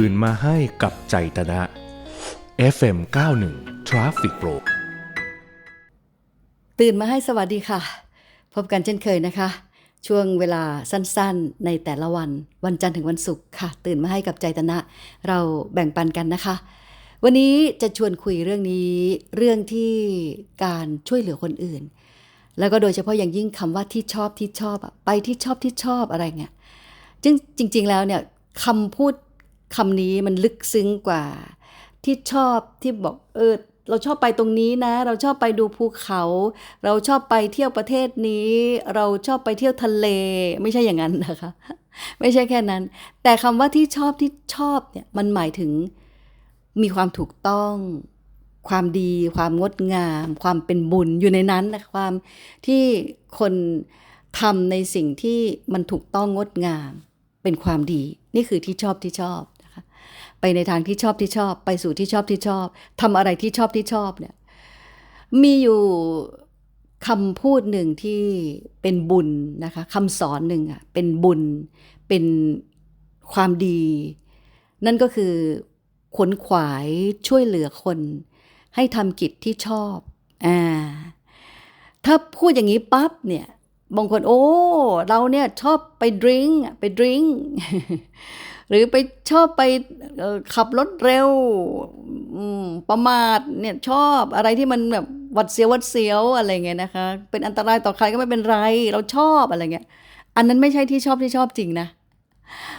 ตื่นมาให้กับใจตนะ FM 91 Traffic Pro ตื่นมาให้สวัสดีค่ะ พบกันเช่นเคยนะคะ ช่วงเวลาสั้นๆ ในแต่ละวัน วันจันทร์ถึงวันศุกร์ค่ะ ตื่นมาให้กับใจตนะ เราแบ่งปันกันนะคะ วันนี้จะชวนคุยเรื่องนี้ เรื่องที่การช่วยเหลือคนอื่น แล้วก็โดยเฉพาะอย่างยิ่งคำว่าที่ชอบที่ชอบอะไปที่ชอบที่ชอบอะไรเงี้ยจึงจริง ๆ แล้วเนี่ยคำพูด คำนี้มันลึกซึ้งกว่า ที่ชอบที่บอกเออเราชอบไปตรงนี้นะ เราชอบไปดูภูเขา เราชอบไปเที่ยวประเทศนี้ เราชอบไปเที่ยวทะเล ไม่ใช่อย่างนั้นนะคะ ไม่ใช่แค่นั้น แต่คำว่าที่ชอบที่ชอบเนี่ยมันหมายถึงมีความถูกต้อง ความดี ความงดงาม ความเป็นบุญอยู่ในนั้นนะความที่คนทำในสิ่งที่มันถูกต้องงดงาม เป็นความดี นี่คือที่ชอบที่ชอบ ไปในทางที่ชอบที่ชอบ ไปสู่ที่ชอบที่ชอบทำอะไรที่ชอบที่ชอบเนี่ยมีอยู่คำพูดหนึ่งที่เป็นบุญนะคะคำสอนหนึ่งอะเป็นบุญเป็นความดี นั่นก็คือขนขวายช่วยเหลือคน ให้ทำกิจที่ชอบอ่าถ้าพูดอย่างนี้ปั๊บเนี่ยบางคนโอ้ เราเนี่ยชอบไปดริงก์ไปดริงก์ หรือไปชอบไปขับรถเร็วประมาทเนี่ยชอบอะไรที่มันแบบวัดเสียววัดเสียวอะไรเงี้ยนะคะ เป็นอันตรายต่อใครก็ไม่เป็นไร เราชอบอะไรเงี้ยอันนั้นไม่ใช่ที่ชอบที่ชอบจริงนะ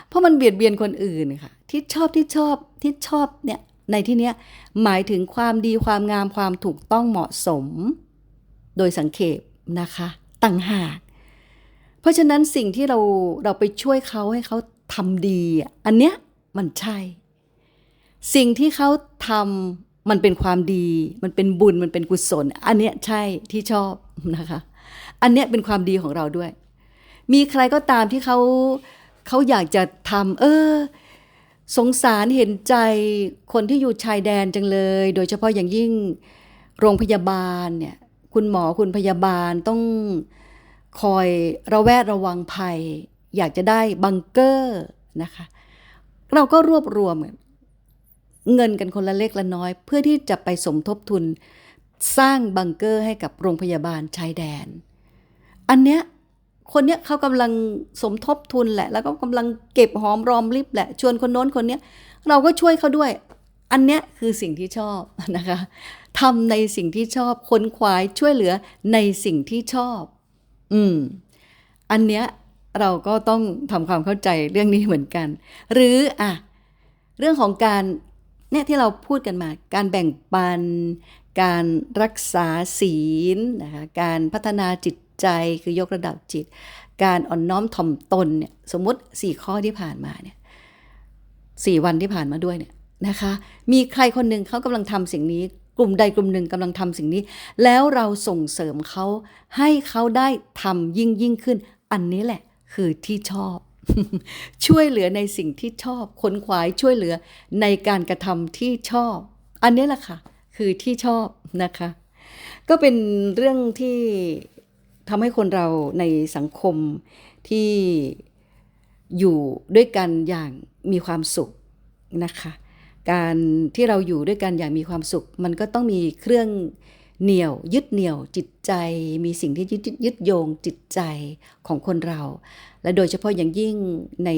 เพราะมันเบียดเบียนคนอื่นค่ะ ที่ชอบที่ชอบที่ชอบเนี่ยในที่เนี้ยหมายถึงความดีความงามความถูกต้องเหมาะสม โดยสังเขปนะคะต่างหาก เพราะฉะนั้นสิ่งที่เราเราไปช่วยเขาให้เขา ทำดีอันเนี้ยมันใช่ สิ่งที่เขาทำมันเป็นความดี มันเป็นบุญมันเป็นกุศล อันเนี้ยใช่ที่ชอบนะคะ อันเนี้ยเป็นความดีของเราด้วย มีใครก็ตามที่เขาเขาอยากจะทำเออ สงสารเห็นใจคนที่อยู่ชายแดนจังเลย โดยเฉพาะอย่างยิ่งโรงพยาบาลเนี่ยคุณหมอคุณพยาบาลต้องคอยระแวดระวังภัย อยากจะได้บังเกอร์นะคะ เราก็รวบรวมเงินกันคนละเล็กละน้อย เพื่อที่จะไปสมทบทุนสร้างบังเกอร์ให้กับโรงพยาบาลชายแดน อันเนี้ยคนเนี้ยเขากำลังสมทบทุนแหละ แล้วก็กำลังเก็บหอมรอมริบแหละ ชวนคนโน้นคนเนี้ย เราก็ช่วยเขาด้วย อันเนี้ยคือสิ่งที่ชอบนะคะทำในสิ่งที่ชอบคนขวายช่วยเหลือในสิ่งที่ชอบ อืม อันเนี้ย เราก็ต้องทำความเข้าใจเรื่องนี้เหมือนกัน หรืออะเรื่องของการเนี่ยที่เราพูดกันมา การแบ่งปัน การรักษาศีลนะคะการพัฒนาจิตใจคือยกระดับจิต การอ่อนน้อมถ่อมตนเนี่ยสมมติสี่ข้อที่ผ่านมาเนี่ยสี่วันที่ผ่านมาด้วยเนี่ยนะคะ มีใครคนหนึ่งเขากำลังทำสิ่งนี้ กลุ่มใดกลุ่มหนึ่งกำลังทำสิ่งนี้ แล้วเราส่งเสริมเขาให้เขาได้ทำยิ่งยิ่งขึ้น อันนี้แหละ คือที่ชอบ ช่วยเหลือในสิ่งที่ชอบขนขวายช่วยเหลือในการกระทำที่ชอบ อันนี้แหละค่ะ คือที่ชอบนะคะ ก็เป็นเรื่องที่ทำให้คนเราในสังคมที่อยู่ด้วยกันอย่างมีความสุขนะคะ การที่เราอยู่ด้วยกันอย่างมีความสุข มันก็ต้องมีเครื่อง เหนี่ยวยึดเหนี่ยวจิตใจ มีสิ่งที่ยึดยึดโยงจิตใจของคนเรา และโดยเฉพาะอย่างยิ่งใน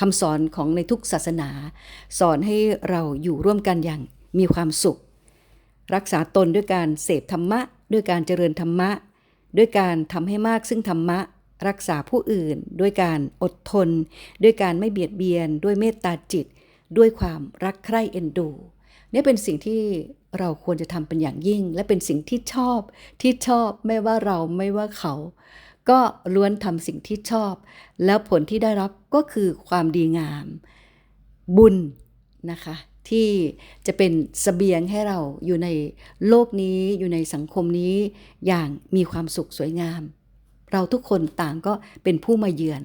คำสอนของในทุกศาสนา สอนให้เราอยู่ร่วมกันอย่างมีความสุข รักษาตนด้วยการเสพธรรมะ ด้วยการเจริญธรรมะ ด้วยการทำให้มากซึ่งธรรมะ รักษาผู้อื่น ด้วยการอดทน ด้วยการไม่เบียดเบียน ด้วยเมตตาจิต ด้วยความรักใคร่เอ็นดู นี่เป็นสิ่งที่เราควรจะทำเป็นอย่างยิ่ง และเป็นสิ่งที่ชอบที่ชอบไม่ว่าเราไม่ว่าเขา ก็ล้วนทำสิ่งที่ชอบ แล้วผลที่ได้รับก็คือความดีงาม บุญนะคะที่จะเป็นสเสบียงให้เราอยู่ในโลกนี้อยู่ในสังคมนี้อย่างมีความสุขสวยงาม เราทุกคนต่างก็เป็นผู้มาเยือน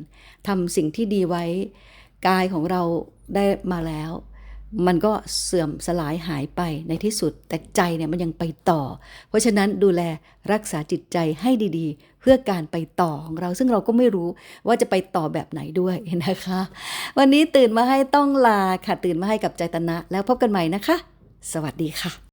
ทำสิ่งที่ดีไว้ กายของเราได้มาแล้ว มันก็เสื่อมสลายหายไปในที่สุด แต่ใจเนี่ยมันยังไปต่อ เพราะฉะนั้นดูแลรักษาจิตใจให้ดีๆ เพื่อการไปต่อของเราซึ่งเราก็ไม่รู้ว่าจะไปต่อแบบไหนด้วยนะคะ วันนี้ตื่นมาให้ต้องลาค่ะตื่นมาให้กับใจตนะ แล้วพบกันใหม่นะคะ สวัสดีค่ะ